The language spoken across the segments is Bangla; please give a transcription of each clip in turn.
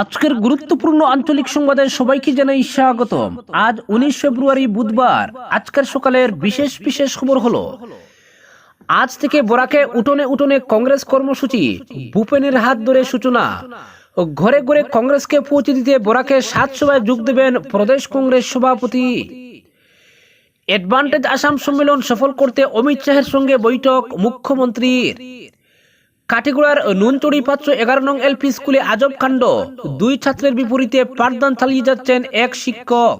আজকের গুরুত্বপূর্ণ আঞ্চলিক সংবাদে সবাইকে জানাই স্বাগতম। আজ উনিশ ফেব্রুয়ারি বুধবার। আজকের সকালের বিশেষ বিশেষ খবর হলো, আজ থেকে বরাকে উঠোনে উঠোনে কংগ্রেস কর্মসূচি, ভূপেনের হাত ধরে সূচনা। ঘরে ঘরে কংগ্রেসকে পৌঁছে দিতে বরাকে সাত সভায় যোগ দেবেন প্রদেশ কংগ্রেস সভাপতি। অ্যাডভান্টেজ আসাম সম্মেলন সফল করতে অমিত শাহের সঙ্গে বৈঠক মুখ্যমন্ত্রীর। কাটিগুড়ার নুনচড়ি পাত্র এগারো নং এলপি স্কুলে আজব কাণ্ড। দুই ছাত্রের বিপরীতে পাঠদান চালিয়ে যাচ্ছেন এক শিক্ষক।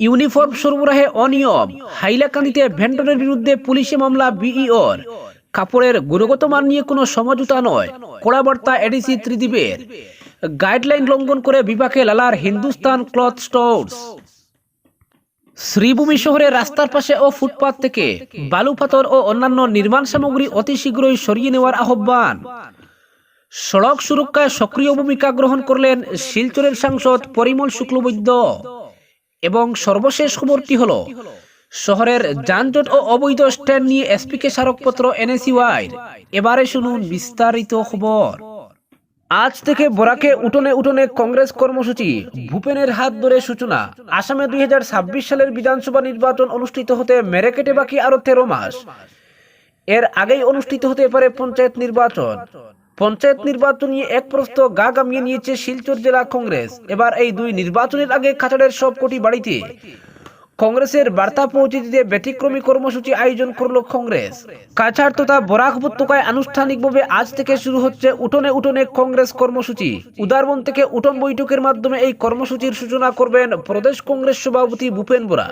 ইউনিফর্ম সরবরাহে অনিয়ম। হাইলাকান্দিতে ভেন্ডরের বিরুদ্ধে পুলিশে মামলা বিইওর। কাপড়ের গুণগত মান নিয়ে কোনো সমঝোতা নয়। কড়া বার্তা এডিসি ত্রিদীপের গাইডলাইন লঙ্ঘন করে বিপাকে লালার হিন্দুস্তান ক্লথ স্টোর্স। শ্রীভূমি শহরের রাস্তার পাশে ও ফুটপাত থেকে বালু পাথর ও অন্যান্য নির্মাণ সামগ্রী অতি শীঘ্রই সরিয়ে নেওয়ার আহ্বান। সড়ক সুরক্ষায় সক্রিয় ভূমিকা গ্রহণ করলেন শিলচরের সাংসদ পরিমল শুক্লবৈদ্য এবং সর্বশেষ খবরটি হল, শহরের যানজট ও অবৈধ স্ট্যান্ড নিয়ে এসপিকে স্মারকপত্র এনএসইউআই এবারে শুনুন বিস্তারিত খবর। আজ থেকে বরাকে উঠোনে উঠোনে কংগ্রেস কর্মসূচি, ভূপেনের হাত ধরে সূচনা। আসামে দুই হাজার ছাব্বিশ সালের বিধানসভা নির্বাচন অনুষ্ঠিত হতে মেরেকেটে বাকি আরও তেরো মাস। এর আগেই অনুষ্ঠিত হতে পারে পঞ্চায়েত নির্বাচন। পঞ্চায়েত নির্বাচন নিয়ে এক প্রস্ত গা গামিয়ে নিয়েছে শিলচর জেলা কংগ্রেস। এবার এই দুই নির্বাচনের আগে খাতাড়ের সবকটি বাড়িতে কংগ্রেসের বার্তা পৌঁছে দিতে ব্যতিক্রমী কর্মসূচি আয়োজন করল কংগ্রেস। কাছাড় তথা বরাক উপত্যকায় আনুষ্ঠানিকভাবে আজ থেকে শুরু হচ্ছে উঠোনে উঠোনে কংগ্রেস কর্মসূচি। উদারবন থেকে উঠোন বৈঠকের মাধ্যমে এই কর্মসূচির সূচনা করবেন প্রদেশ কংগ্রেস সভাপতি ভূপেন বোরা।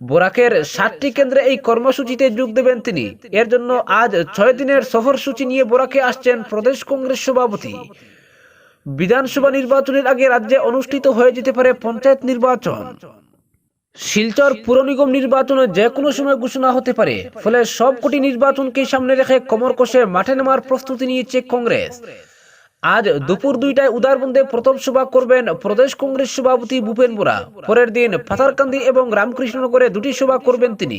বোরাকের সাতটি কেন্দ্রে এই কর্মসূচিতে যোগ দেবেন তিনি। এর জন্য আজ ছয় দিনের সফরসূচি নিয়ে বোরাকে আসছেন প্রদেশ কংগ্রেস সভাপতি। বিধানসভা নির্বাচনের আগে রাজ্যে অনুষ্ঠিত হয়ে যেতে পারে পঞ্চায়েত নির্বাচন। শিলচর পুর নিগম নির্বাচনে যে কোনো সময় ঘোষণা হতে পারে। ফলে সবকটি নির্বাচনকে সামনে রেখে কমর কষে মাঠে নামার প্রস্তুতি নিয়েছে কংগ্রেস। আজ দুপুর দুইটায় উদারবন্দে প্রথম সভা করবেন প্রদেশ কংগ্রেস সভাপতি ভূপেন বোরা। পরের দিন পাথারকান্দি এবং রামকৃষ্ণনগরে দুটি সভা করবেন তিনি।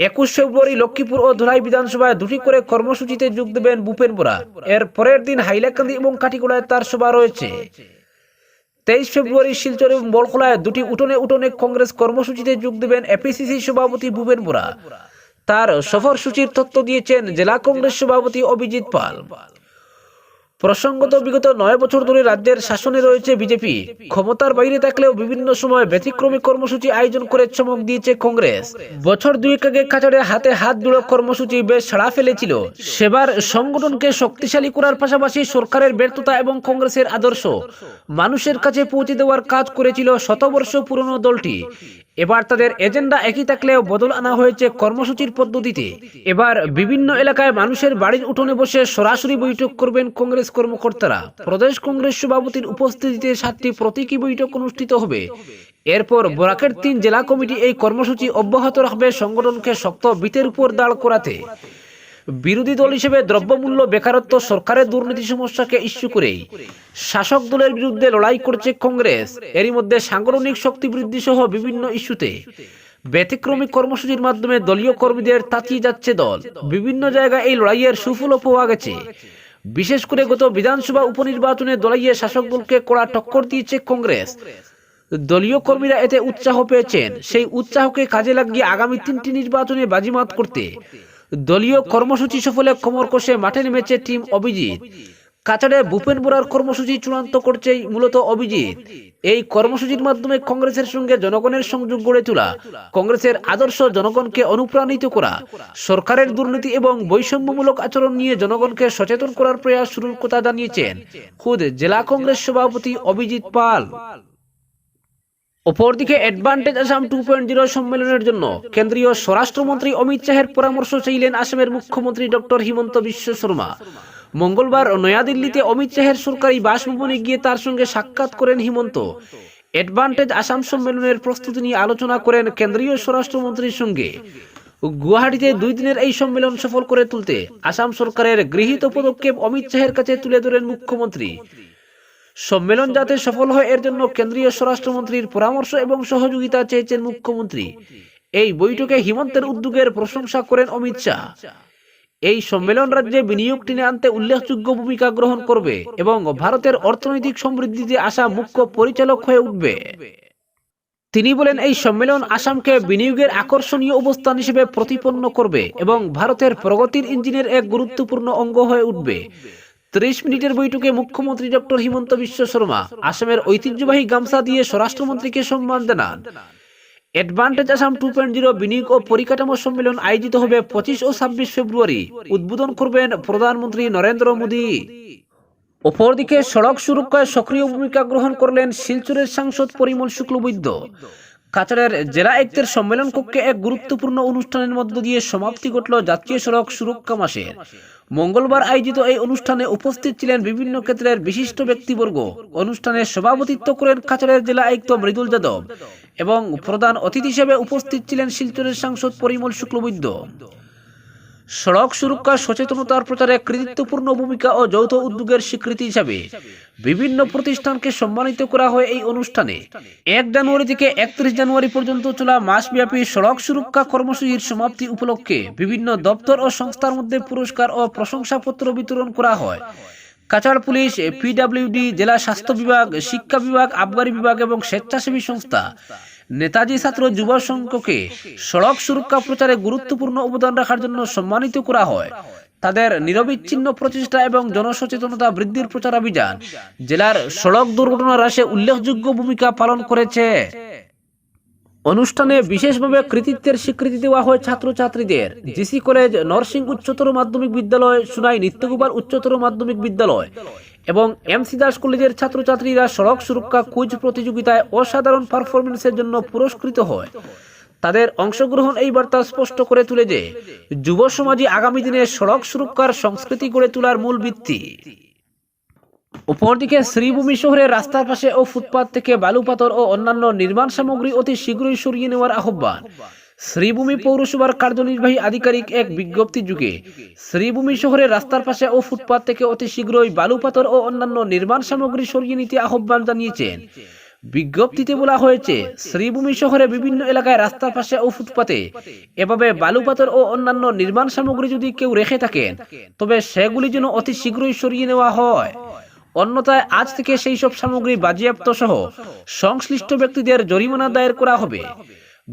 একুশ ফেব্রুয়ারি লক্ষ্মীপুর ও ধলাই বিধানসভায় দুটি করে কর্মসূচিতে যোগ দেবেন ভূপেন বোরা। এর পরের দিন হাইলাকান্দি এবং কাটিগোড়ায় তার সভা রয়েছে। তেইশ ফেব্রুয়ারি শিলচর বলখোলায় দুটি উঠোনে উঠোনে কংগ্রেস কর্মসূচিতে যোগ দেবেন এপিসিসি সভাপতি ভূপেন বোরা। তার সফরসূচির তথ্য দিয়েছেন জেলা কংগ্রেস সভাপতি অভিজিৎ পাল। প্রসঙ্গত, বিগত নয় বছর ধরে রাজ্যের শাসনে রয়েছে বিজেপি। ক্ষমতার বাইরে থাকলেও বিভিন্ন সময় ব্যতিক্রমী কর্মসূচি আয়োজন করে চমক দিয়েছে কংগ্রেস। বছর দুয়েক আগে কাছাড়ে হাতে হাত জুড়ো কর্মসূচি বেশ সাড়া ফেলেছিল। সেবার সংগঠনকে শক্তিশালী করার পাশাপাশি সরকারের ব্যর্থতা এবং কংগ্রেসের আদর্শ। মানুষের কাছে পৌঁছে দেওয়ার কাজ করেছিল শতবর্ষ পুরনো দলটি। এবার তাদের এজেন্ডা একই থাকলেও বদল আনা হয়েছে কর্মসূচির পদ্ধতিতে। এবার বিভিন্ন এলাকায় মানুষের বাড়ির উঠোনে বসে সরাসরি বৈঠক করবেন কংগ্রেস কর্মকর্তারা। প্রদেশ কংগ্রেস সভাপতির উপস্থিতিতে সাতটি প্রতীকী বৈঠক অনুষ্ঠিত হবে। এরপর বরাকের তিন জেলা কমিটি এই কর্মসূচি অব্যাহত রাখবে, সংগঠনকে শক্ত বিতের উপর দাঁড় করাতে। বিরোধী দল হিসেবে দ্রব্যমূল্য, বেকারত্ব, সরকারের দুর্নীতি সমস্যাকে ইস্যু করেই শাসক দলের বিরুদ্ধে লড়াই করছে কংগ্রেস। এরই মধ্যে সাংগঠনিক শক্তি বৃদ্ধি সহ বিভিন্ন ইস্যুতে ব্যতিক্রমী কর্মসূচির মাধ্যমে দলীয় কর্মীদের তাতিয়ে যাচ্ছে দল। বিভিন্ন জায়গায় এই লড়াইয়ের সুফলও পাওয়া গেছে। বিশেষ করে গত বিধানসভা উপনির্বাচনে দলীয় শাসক দলকে কড়া টক্কর দিয়েছে কংগ্রেস। দলীয় কর্মীরা এতে উৎসাহ পেয়েছেন। সেই উৎসাহকে কাজে লাগিয়ে আগামী তিনটি নির্বাচনে বাজিমাত করতে দলীয় কর্মসূচি সফলে কোমর কষে মাঠে নেমেছে টিম অভিজিৎ। কাছাড়ে ভূপেন বোরার কর্মসূচি চূড়ান্ত করছে মূলত অভিজিৎ। এই কর্মসূচির মাধ্যমে কংগ্রেসের সঙ্গে জনগণের সংযোগ গড়ে তোলা, কংগ্রেসের আদর্শ জনগণকে অনুপ্রাণিত করা, সরকারের দুর্নীতি এবং বৈষম্যমূলক আচরণ নিয়ে জনগণকে সচেতন করার প্রয়াস শুরুর কথা জানিয়েছেন খুদ জেলা কংগ্রেস সভাপতি অভিজিৎ পাল। অপরদিকে advantage Assam two point zero সম্মেলনের জন্য কেন্দ্রীয় স্বরাষ্ট্রমন্ত্রী অমিত শাহের পরামর্শ চাইলেন আসামের মুখ্যমন্ত্রী ডক্টর হিমন্ত বিশ্ব শর্মা। মঙ্গলবার নয়াদিল্লিতে অমিত শাহের সরকারি বাসভবনে গিয়ে তার সঙ্গে সাক্ষাৎ করেন হিমন্ত। অ্যাডভান্টেজ আসাম সম্মেলনের প্রস্তুতি নিয়ে আলোচনা করেন কেন্দ্রীয় স্বরাষ্ট্রমন্ত্রীর সঙ্গে। গুয়াহাটিতে দুই দিনের এই সম্মেলন সফল করে তুলতে আসাম সরকারের গৃহীত পদক্ষেপ অমিত শাহের কাছে তুলে ধরেন মুখ্যমন্ত্রী। সম্মেলন যাতে সফল হয়, এর জন্য কেন্দ্রীয় স্বরাষ্ট্রমন্ত্রীর পরামর্শ এবং সহযোগিতা চেয়েছেন মুখ্যমন্ত্রী। এই বৈঠকে হিমন্তের উদ্যোগের প্রশংসা করেন অমিত শাহ। এই সম্মেলন রাজ্যে বিনিয়োগ টেনে আনতে উল্লেখযোগ্য ভূমিকা গ্রহণ করবে এবং ভারতের অর্থনৈতিক সমৃদ্ধিতে আসা মুখ্য পরিচালক হয়ে উঠবে। তিনি বলেন, এই সম্মেলন আসামকে বিনিয়োগের আকর্ষণীয় অবস্থান হিসেবে প্রতিপন্ন করবে এবং ভারতের প্রগতির ইঞ্জিনের এক গুরুত্বপূর্ণ অঙ্গ হয়ে উঠবে। ত্রিশ মিনিটের বৈঠকে মুখ্যমন্ত্রী ডক্টর হিমন্ত বিশ্ব শর্মা আসামের ঐতিহ্যবাহী গামছা দিয়ে স্বরাষ্ট্রমন্ত্রীকে সম্মান জানান। Advantage Assam two point zero বিনিয়োগ ও পরিকাঠামো সম্মেলন আয়োজিত হবে পঁচিশ ও ছাব্বিশ ফেব্রুয়ারি। উদ্বোধন করবেন প্রধানমন্ত্রী নরেন্দ্র মোদী। অপরদিকে সড়ক সুরক্ষায় সক্রিয় ভূমিকা গ্রহণ করলেন শিলচরের সাংসদ পরিমল শুক্লবৈদ্য। কাছাড়ের জেলা একতের সম্মেলন কক্ষে এক গুরুত্বপূর্ণ অনুষ্ঠানের মধ্য দিয়ে সমাপ্তি ঘটল জাতীয় সড়ক সুরক্ষা মাসের মঙ্গলবার আয়োজিত এই অনুষ্ঠানে উপস্থিত ছিলেন বিভিন্ন ক্ষেত্রের বিশিষ্ট ব্যক্তিবর্গ। অনুষ্ঠানে সভাপতিত্ব করেন কাছাড়ের জেলা আয়ুক্ত মৃদুল যাদব এবং প্রধান অতিথি হিসেবে উপস্থিত ছিলেন শিলচরের সাংসদ পরিমল শুক্লবৈদ্য। সড়ক সুরক্ষা, সচেতনতার প্রচারে কৃতিত্বপূর্ণ ভূমিকা ও যৌথ উদ্যোগের স্বীকৃতি হিসাবে বিভিন্ন প্রতিষ্ঠানকে সম্মানিত করা হয় এই অনুষ্ঠানে। এক জানুয়ারি থেকে একত্রিশ জানুয়ারি পর্যন্ত চলা মাসব্যাপী সড়ক সুরক্ষা কর্মসূচির সমাপ্তি উপলক্ষে বিভিন্ন দপ্তর ও সংস্থার মধ্যে পুরস্কার ও প্রশংসাপত্র বিতরণ করা হয়। কাছাড় পুলিশ পিডাব্লিউডি জেলা স্বাস্থ্য বিভাগ, শিক্ষা বিভাগ, আবগারি বিভাগ এবং স্বেচ্ছাসেবী সংস্থা নেতাজি ছাত্র যুব সংঘকে সড়ক সুরক্ষা প্রচারে গুরুত্বপূর্ণ অবদান রাখার জন্য সম্মানিত করা হয়। তাদের নিরবিচ্ছিন্ন প্রচেষ্টা এবং জনসচেতনতা বৃদ্ধির প্রচার অভিযান জেলার সড়ক দুর্ঘটনা হ্রাসে উল্লেখযোগ্য ভূমিকা পালন করেছে। অনুষ্ঠানে বিশেষভাবে কৃতিত্বের স্বীকৃতি দেওয়া হয় ছাত্রছাত্রীদের। জিসি কলেজ নরসিং উচ্চতর মাধ্যমিক বিদ্যালয়, সুনাই নিত্যগোপাল উচ্চতর মাধ্যমিক বিদ্যালয় এবং এমসি দাস কলেজের ছাত্রছাত্রীরা সড়ক সুরক্ষা কুইজ প্রতিযোগিতায় অসাধারণ পারফরমেন্সের জন্য পুরস্কৃত হয়। তাদের অংশগ্রহণ এই বার্তা স্পষ্ট করে তুলে যে, যুব সমাজই আগামী দিনে সড়ক সুরক্ষার সংস্কৃতি গড়ে তোলার মূল ভিত্তি। অপরদিকে শ্রীভূমি শহরের রাস্তার পাশে ও ফুটপাত থেকে বালু পাথর ও অন্যান্য নির্মাণ সামগ্রী অতি শীঘ্রই সরিয়ে নেওয়ার আহ্বান। শ্রীভূমি পৌরসভার কার্যনির্বাহী আধিকারিক এক বিজ্ঞপ্তি যুগে শ্রীভূমি শহরের রাস্তার পাশে ও ফুটপাত থেকে অতি শীঘ্রই বালু পাথর ও অন্যান্য নির্মাণ সামগ্রী সরিয়ে নিতে আহ্বান জানিয়েছেন। বিজ্ঞপ্তিতে বলা হয়েছে, শ্রীভূমি শহরে বিভিন্ন এলাকায় রাস্তার পাশে ও ফুটপাতে এভাবে বালু পাথর ও অন্যান্য নির্মাণ সামগ্রী যদি কেউ রেখে থাকেন, তবে সেগুলি যেন অতি শীঘ্রই সরিয়ে নেওয়া হয়। অন্যথায় আজ থেকে সেই সব সামগ্রী বাজেয়াপ্ত সহ সংশ্লিষ্ট ব্যক্তিদের জরিমানা দায়ের করা হবে।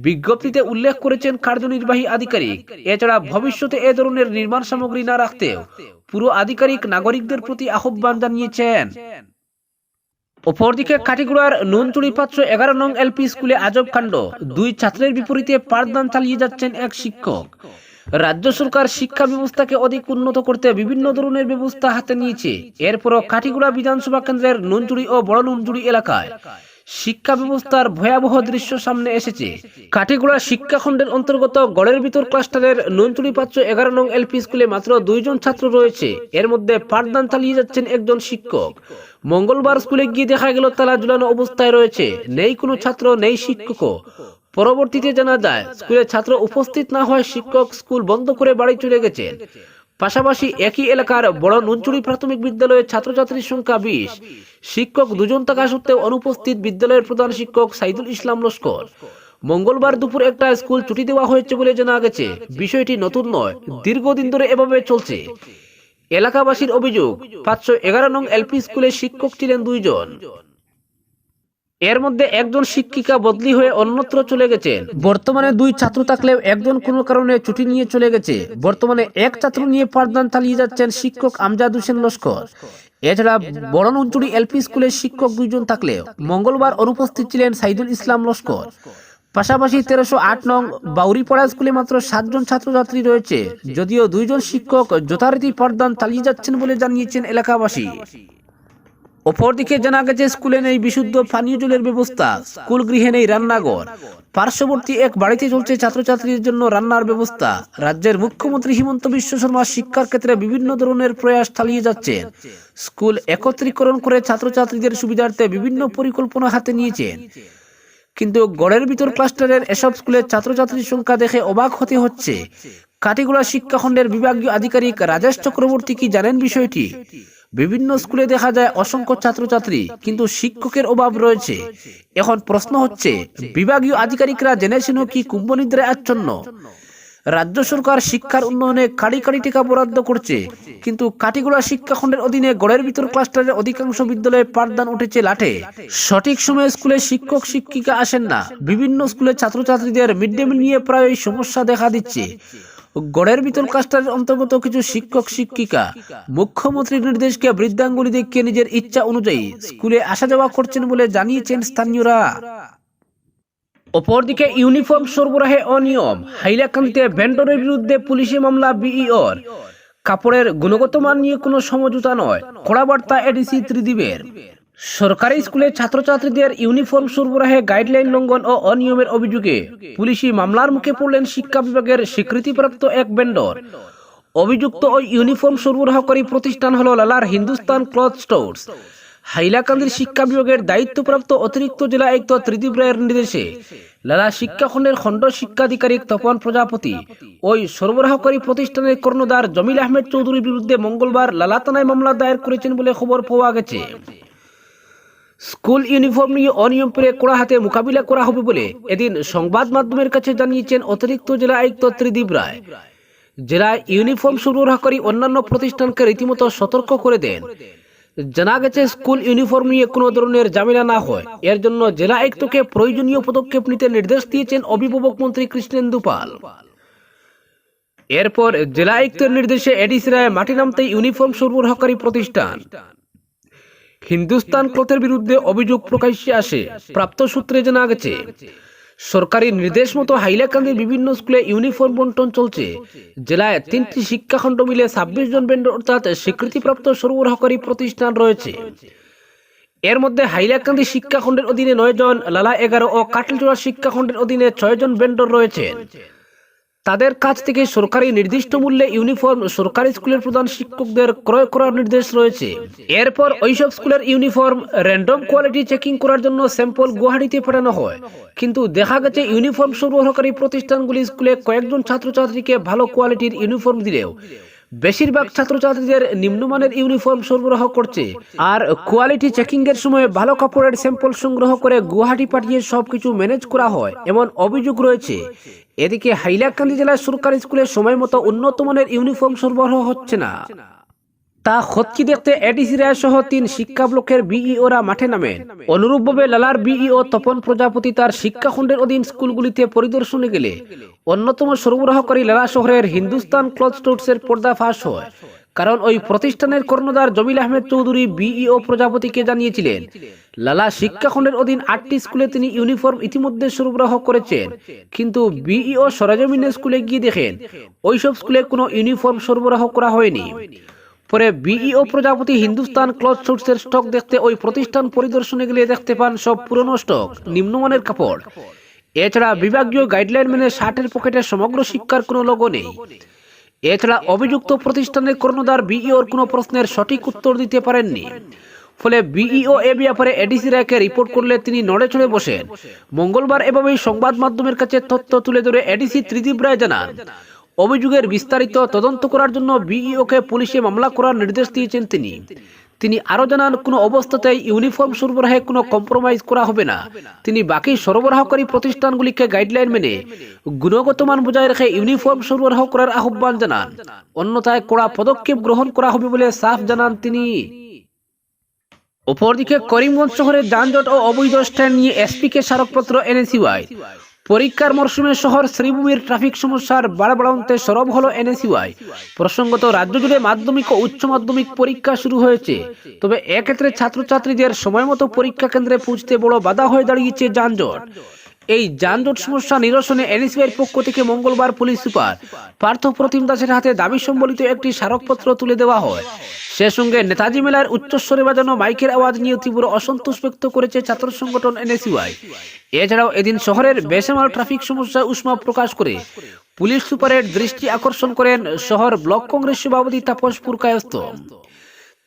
বিজ্ঞপ্তিতে উল্লেখ করেছেন কার্যনির্বাহী আধিকারিক। এছাড়া ভবিষ্যতে এ ধরনের নির্মাণ সামগ্রী না রাখতেও পুরো আধিকারিক নাগরিকদের প্রতি আহ্বান জানিয়েছেন। অপরদিকে কাটিগুড়ার পাঁচশো এগারো নং এলপি স্কুলে আজব কাণ্ড। দুই ছাত্রের বিপরীতে পাঠদান চালিয়ে যাচ্ছেন এক শিক্ষক। রাজ্য সরকার শিক্ষা ব্যবস্থাকে অধিক উন্নত করতে বিভিন্ন ধরনের ব্যবস্থা হাতে নিয়েছে। এরপরও কাটিগুড়া বিধানসভা কেন্দ্রের নুনচুড়ি ও বড় নুনচুড়ি এলাকায় শিক্ষা ব্যবস্থার ভয়াবহ দৃশ্য সামনে এসেছে। কাটিগুড়া শিক্ষাখণ্ডের অন্তর্গত গড়ের ভিতর ক্লাস্টারের নুনচুড়ি পাঁচশো এগারো নং এলপি স্কুলে মাত্র দুইজন ছাত্র রয়েছে। এর মধ্যে পাঠদান চালিয়ে যাচ্ছেন একজন শিক্ষক। মঙ্গলবার স্কুলে গিয়ে দেখা গেল, তালা ঝুলানো অবস্থায় রয়েছে। নেই কোনো ছাত্র, নেই শিক্ষকও। পরবর্তীতে জানা যায়, স্কুলে ছাত্র উপস্থিত না হয় শিক্ষক স্কুল বন্ধ করে বাড়ি চলে গেছেন। পাশাপাশি একই এলাকার বড় নুনচুরি প্রাথমিক বিদ্যালয়ের ছাত্রছাত্রীর সংখ্যা বিশ। শিক্ষক দুজন থাকা সত্ত্বেও অনুপস্থিত বিদ্যালয়ের প্রধান শিক্ষক সাইদুল ইসলাম লস্কর। মঙ্গলবার দুপুর একটা স্কুল ছুটি দেওয়া হয়েছে বলে জানা গেছে। বিষয়টি নতুন নয়, দীর্ঘদিন ধরে এভাবে চলছে। এলাকাবাসীর অভিযোগ, পাঁচশো এগারো নং এলপি স্কুলে শিক্ষক ছিলেন দুইজন। এর মধ্যে একজন শিক্ষিকা বদলি হয়ে অন্যত্র চলে গেছেন। বর্তমানে দুই ছাত্র থাকলেও একজন কোনো কারণে ছুটি নিয়ে চলে গেছে। বর্তমানে এক ছাত্র নিয়ে পাঠদান চালিয়ে যাচ্ছেন শিক্ষক আমজাদ হোসেন লস্কর। এছাড়া বরণ অঞ্চলী এলপি স্কুলের শিক্ষক দুইজন থাকলেও মঙ্গলবার অনুপস্থিত ছিলেন সাইদুল ইসলাম লস্কর। পাশাপাশি তেরোশো আট নং বাউরিপাড়া স্কুলে মাত্র সাতজন ছাত্রছাত্রী রয়েছে, যদিও দুইজন শিক্ষক যথারীতি পাঠদান চালিয়ে যাচ্ছেন বলে জানিয়েছেন এলাকাবাসী। অপরদিকে জানা গেছে, স্কুলে নেই বিশুদ্ধ পানীয় জলের ব্যবস্থা, স্কুল গৃহে নেই রান্নাঘর। পার্শ্ববর্তী এক বাড়িতে চলছে ছাত্রছাত্রীদের জন্য রান্নার ব্যবস্থা। রাজ্যের মুখ্যমন্ত্রী হিমন্ত বিশ্ব শর্মা শিক্ষার ক্ষেত্রে বিভিন্ন ধরনের প্রয়াস চালিয়ে যাচ্ছেন। স্কুল একত্রীকরণ করে ছাত্রছাত্রীদের সুবিধার্থে বিভিন্ন পরিকল্পনা হাতে নিয়েছেন। কিন্তু গড়ের ভিতর ক্লাস্টারের এসব স্কুলের ছাত্রছাত্রীর সংখ্যা দেখে অবাক হতে হচ্ছে। কাটিগুড়া শিক্ষাখণ্ডের বিভাগীয় আধিকারিক রাজেশ চক্রবর্তী কি জানেন বিষয়টি? বিভিন্ন স্কুলে দেখা যায় অসংখ্য ছাত্রছাত্রী, কিন্তু শিক্ষকের অভাব রয়েছে। এখন প্রশ্ন হচ্ছে, বিভাগীয় আধিকারিকরা জেনেছেন কি কুম্ভনিদ্রায় আচ্ছন্ন? রাজ্য সরকার শিক্ষার উন্নয়নে কাড়ি কাড়ি টাকা বরাদ্দ করছে, কিন্তু কাটিগুড়া শিক্ষাখণ্ডের অধীনে গড়ের ভিতর ক্লাস্টারের অধিকাংশ বিদ্যালয়ে পাঠদান উঠেছে লাঠে। সঠিক সময়ে স্কুলে শিক্ষক, শিক্ষিকা আসেন না। বিভিন্ন স্কুলে ছাত্রছাত্রীদের মিড ডে মিল নিয়ে প্রায় সমস্যা দেখা দিচ্ছে। গড়ের ভিতর ক্লাস্টারের অন্তর্গত কিছু শিক্ষক, শিক্ষিকা মুখ্যমন্ত্রীর নির্দেশকে বৃদ্ধাঙ্গুলি দেখিয়ে নিজের ইচ্ছা অনুযায়ী স্কুলে আসা যাওয়া করছেন বলে জানিয়েছেন স্থানীয়রা। অপরদিকে ইউনিফর্ম সরবরাহে অনিয়ম, হাইলাকান্দিতে ভেন্ডরের বিরুদ্ধে পুলিশি মামলা বিইওর। কাপড়ের গুণগত মান নিয়ে কোনো সমঝোতা নয়, কড়া বার্তা এডিসি ত্রিদীপের সরকারি স্কুলে ছাত্রছাত্রীদের ইউনিফর্ম সরবরাহে গাইডলাইন লঙ্ঘন ও অনিয়মের অভিযোগে পুলিশি মামলার মুখে পড়লেন শিক্ষা বিভাগের স্বীকৃতিপ্রাপ্ত এক ভেন্ডর অভিযুক্ত ওই ইউনিফর্ম সরবরাহকারী প্রতিষ্ঠান হল লালার হিন্দুস্তান ক্লথ স্টোর্স। হাইলাকান্দির শিক্ষা বিভাগের দায়িত্বপ্রাপ্ত অতিরিক্ত জেলা আয়ুক্ত ত্রিদীপ রায়ের নির্দেশে লালা শিক্ষাখণ্ডের খণ্ড শিক্ষাধিকারিক তপন প্রজাপতি ওই সরবরাহকারী প্রতিষ্ঠানের কর্ণধার জমিল আহমেদ চৌধুরীর বিরুদ্ধে মঙ্গলবার লালা থানায় মামলা দায়ের করেছেন বলে খবর পাওয়া গেছে। স্কুল ইউনিফর্ম নিয়ে অনিয়ম পেলে কড়া হাতে মোকাবিলা করা হবে বলে এদিন সংবাদ মাধ্যমের কাছে জানিয়েছেন অতিরিক্ত জেলা আয়ুক্ত ত্রিদীপ রায়। জেলায় ইউনিফর্ম সরবরাহকারী অন্যান্য প্রতিষ্ঠানকে রীতিমতো সতর্ক করে দেন। জানা গেছে, স্কুল ইউনিফর্ম নিয়ে কোনো ধরনের ঝামেলা না হয়। এর জন্য জেলা আয়ুক্তকে প্রয়োজনীয় পদক্ষেপ নিতে নির্দেশ দিয়েছেন অভিভাবক মন্ত্রী কৃষ্ণেন্দু পাল। এরপর জেলা আয়ুক্তের নির্দেশে এডিসি রায় মাটি নামতে ইউনিফর্ম সরবরাহকারী প্রতিষ্ঠান। হিন্দুস্তান ক্লথের বিরুদ্ধে অভিযোগ প্রকাশ্যে আসে। প্রাপ্ত সূত্রে জানা গেছে, সরকারি নির্দেশ মতো হাইলাকান্দির বিভিন্ন স্কুলে ইউনিফর্ম বন্টন চলছে। জেলায় তিনটি শিক্ষাখণ্ড মিলে ছাব্বিশ জন ভেন্ডর অর্থাৎ স্বীকৃতিপ্রাপ্ত সরবরাহকারী প্রতিষ্ঠান রয়েছে। এর মধ্যে হাইলাকান্দি শিক্ষাখণ্ডের অধীনে নয় জন, লালা এগারো ও কাটলচোড়া শিক্ষাখণ্ডের অধীনে ছয় জন ভেন্ডর রয়েছেন তাদের কাছ থেকে সরকারি নির্দিষ্ট মূল্যে ইউনিফর্ম সরকারি স্কুলের প্রধান শিক্ষকদের ক্রয় করার নির্দেশ রয়েছে। এরপর ওইসব স্কুলের ইউনিফর্ম র্যান্ডম কোয়ালিটি চেকিং করার জন্য স্যাম্পল গুয়াহাটিতে পাঠানো হয়। কিন্তু দেখা গেছে ইউনিফর্ম সরবরাহকারী প্রতিষ্ঠানগুলি স্কুলে কয়েকজন ছাত্রছাত্রীকে ভালো কোয়ালিটির ইউনিফর্ম দিলেও বেশিরভাগ ছাত্রছাত্রীদের নিম্নমানের ইউনিফর্ম সরবরাহ করছে। আর কোয়ালিটি চেকিং এর সময় ভালো কাপড়ের স্যাম্পল সংগ্রহ করে গুয়াহাটি পাঠিয়ে সবকিছু ম্যানেজ করা হয়, এমন অভিযোগ রয়েছে। এদিকে হাইলাকান্দি জেলার সরকারি স্কুলে সময় মতো উন্নত মানের ইউনিফর্ম সরবরাহ হচ্ছে না। তা হচ্ছি দেখতে এডিসি রায় সহ তিন শিক্ষা ব্লকের বিইওরা মাঠে নামেন অনুরূপভাবে লালার বিইও তপন প্রজাপতি তার শিক্ষাখণ্ডের অধীন স্কুলগুলিতে পরিদর্শনে গেলে অন্যতম সরবরাহকারী লালা শহরের হিন্দুস্তান ক্লথ স্টোর্সের পর্দা ফাঁস হয়। কারণ ওই প্রতিষ্ঠানের কর্ণধার জমিল আহমেদ চৌধুরী বিইও প্রজাপতিকে জানিয়েছিলেন, লালা শিক্ষাখণ্ডের অধীন আটটি স্কুলে তিনি ইউনিফর্ম ইতিমধ্যে সরবরাহ করেছেন। কিন্তু বিইও সরজমিনে স্কুলে গিয়ে দেখেন, ওইসব স্কুলে কোনো ইউনিফর্ম সরবরাহ করা হয়নি। পরে বিইও প্রজাপতি হিন্দুস্তান ক্লথ স্টোর্সের স্টক দেখতে ওই প্রতিষ্ঠান পরিদর্শনে গেলে দেখতে পান সব পুরনো স্টক, নিম্নমানের কাপড়। এছাড়া বিভাগীয় গাইডলাইন মেনে শার্টের পকেটে সমগ্র শিক্ষার কোনো লোগো নেই। এছাড়া অভিযুক্ত প্রতিষ্ঠানের কর্ণধার বিইওর কোনো প্রশ্নের সঠিক উত্তর দিতে পারেননি। ফলে বিইও এ ব্যাপারে এডিসি রায়কে রিপোর্ট করলে তিনি নড়ে চড়ে বসেন। মঙ্গলবার এভাবেই সংবাদ মাধ্যমের কাছে তথ্য তুলে ধরে এডিসি ত্রিদীপ রায় জানান অভিযোগের বিস্তারিত তদন্ত করার জন্য বিইওকে পুলিশে মামলা করার নির্দেশ দিয়েছেন তিনি। তিনি আরও জানান, কোনো অবস্থাতেই ইউনিফর্ম সরবরাহে কোনো কম্প্রোমাইজ করা হবে না। তিনি বাকি সরবরাহকারী প্রতিষ্ঠানগুলিকে গাইডলাইন মেনে গুণগত মান বজায় রেখে ইউনিফর্ম সরবরাহ করার আহ্বান জানান। অন্যথায় কড়া পদক্ষেপ গ্রহণ করা হবে বলে সাফ জানান তিনি। অপরদিকে করিমগঞ্জ শহরে যানজট ও অবৈধ স্ট্যান্ড নিয়ে এসপিকে স্মারকপত্র এনএসইউআই পরীক্ষার মরশুমে শহর শ্রীভূমির ট্রাফিক সমস্যার বাড়াবাড়ন্তে সরব হলো এনএসইউআই। প্রসঙ্গত রাজ্যজুড়ে মাধ্যমিক ও উচ্চ মাধ্যমিক পরীক্ষা শুরু হয়েছে। তবে এক্ষেত্রে ছাত্রছাত্রীদের সময় মতো পরীক্ষা কেন্দ্রে পৌঁছতে বড় বাধা হয়ে দাঁড়িয়েছে যানজট। এই যানজট সমস্যা নিরসনে এনএসবিআইয়ের পক্ষ থেকে মঙ্গলবার পুলিশ সুপার পার্থ প্রতিম দাসের হাতে দাবি সম্বলিত একটি স্মারকপত্র তুলে দেওয়া হয়। সে সঙ্গে নেতাজি মেলার উচ্চস্বরে বাজানো মাইকের আওয়াজ নিয়ে তীব্র অসন্তোষ ব্যক্ত করেছে ছাত্র সংগঠন এনএসইউআই। এছাড়াও এদিন শহরের বেসামাল ট্রাফিক সমস্যা উষ্মা প্রকাশ করে পুলিশ সুপারের দৃষ্টি আকর্ষণ করেন শহর ব্লক কংগ্রেস সভাপতি তাপস পুরকায়স্ত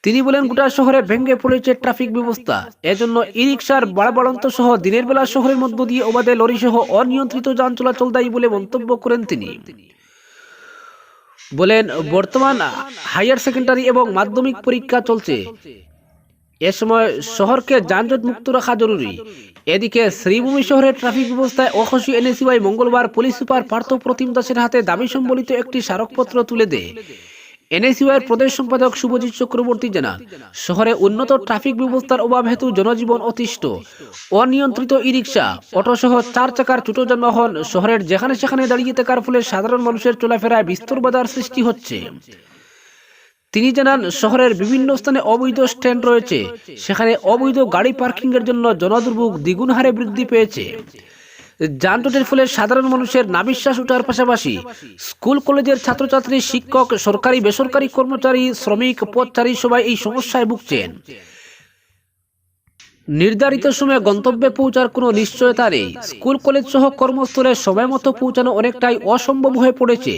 তিনি বলেন, গোটা শহরে ভেঙে পড়েছে ট্রাফিক ব্যবস্থা। এজন্য ই রিক্সার বাড়াবাড়ন্ত সহ দিনের বেলা শহরের মধ্য দিয়ে ওবাদে লরি সহ অনিয়ন্ত্রিত যান চলাচল দায়ী বলে মন্তব্য করেন তিনি। বলেন, বর্তমান হায়ার সেকেন্ডারি এবং মাধ্যমিক পরীক্ষা চলছে। এ সময় শহরকে যানজট মুক্ত রাখা জরুরি। এদিকে শ্রীভূমি শহরের ট্রাফিক ব্যবস্থায় অখুশি এনএসিওয়াই মঙ্গলবার পুলিশ সুপার পার্থ প্রতিম দাসের হাতে দাবি সম্বলিত একটি স্মারকপত্র তুলে দেয়। এনএসইউআর প্রদেশ সম্পাদক শুভজিৎ চক্রবর্তী জানান শহরে উন্নত ট্রাফিক ব্যবস্থার অভাব হেতু জনজীবন অতিষ্ঠ। অনিয়ন্ত্রিত ই রিক্সা অটোসহ চার চাকার ছোট যানবাহন শহরের যেখানে সেখানে দাঁড়িয়ে থাকার ফলে সাধারণ মানুষের চলাফেরায় বিস্তর বাধার সৃষ্টি হচ্ছে। তিনি জানান শহরের বিভিন্ন স্থানে অবৈধ স্ট্যান্ড রয়েছে। সেখানে অবৈধ গাড়ি পার্কিংয়ের জন্য জনদুর্ভোগ দ্বিগুণ হারে বৃদ্ধি পেয়েছে। যানজটের ফলে সাধারণ মানুষের নাবিশ্বাস ওঠার পাশাপাশি স্কুল, কলেজের ছাত্রছাত্রী, শিক্ষক, সরকারি, বেসরকারি কর্মচারী, শ্রমিক, পথচারী সবাই এই সমস্যায় ভুগছেন। নির্ধারিত সময়ে গন্তব্যে পৌঁছার কোনো নিশ্চয়তা নেই। স্কুল, কলেজ সহ কর্মস্থলে সময় মতো পৌঁছানো অনেকটাই অসম্ভব হয়ে পড়েছে।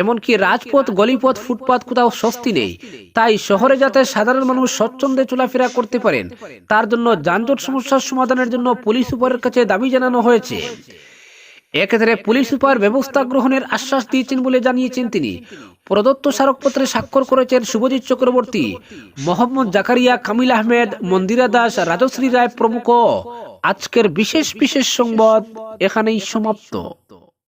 এমনকি রাজপথ, গলিপথ ফুটপাথ কোথাও স্বস্তি নেই। তাই শহরে যাতে সাধারণ মানুষ স্বচ্ছন্দে চলাফেরা করতে পারেন, তার জন্য যানজট সমস্যার সমাধানের জন্য পুলিশ সুপারের কাছে দাবি জানানো হয়েছে। এক্ষেত্রে পুলিশ সুপার ব্যবস্থা গ্রহণের আশ্বাস দিয়েছেন বলে জানিয়েছেন তিনি। প্রদত্ত স্মারকপত্রে স্বাক্ষর করেছেন শুভজিৎ চক্রবর্তী, মোহাম্মদ জাকারিয়া কামিল আহমেদ, মন্দিরা দাস, রাজশ্রী রায় প্রমুখ। আজকের বিশেষ বিশেষ সংবাদ এখানেই সমাপ্ত।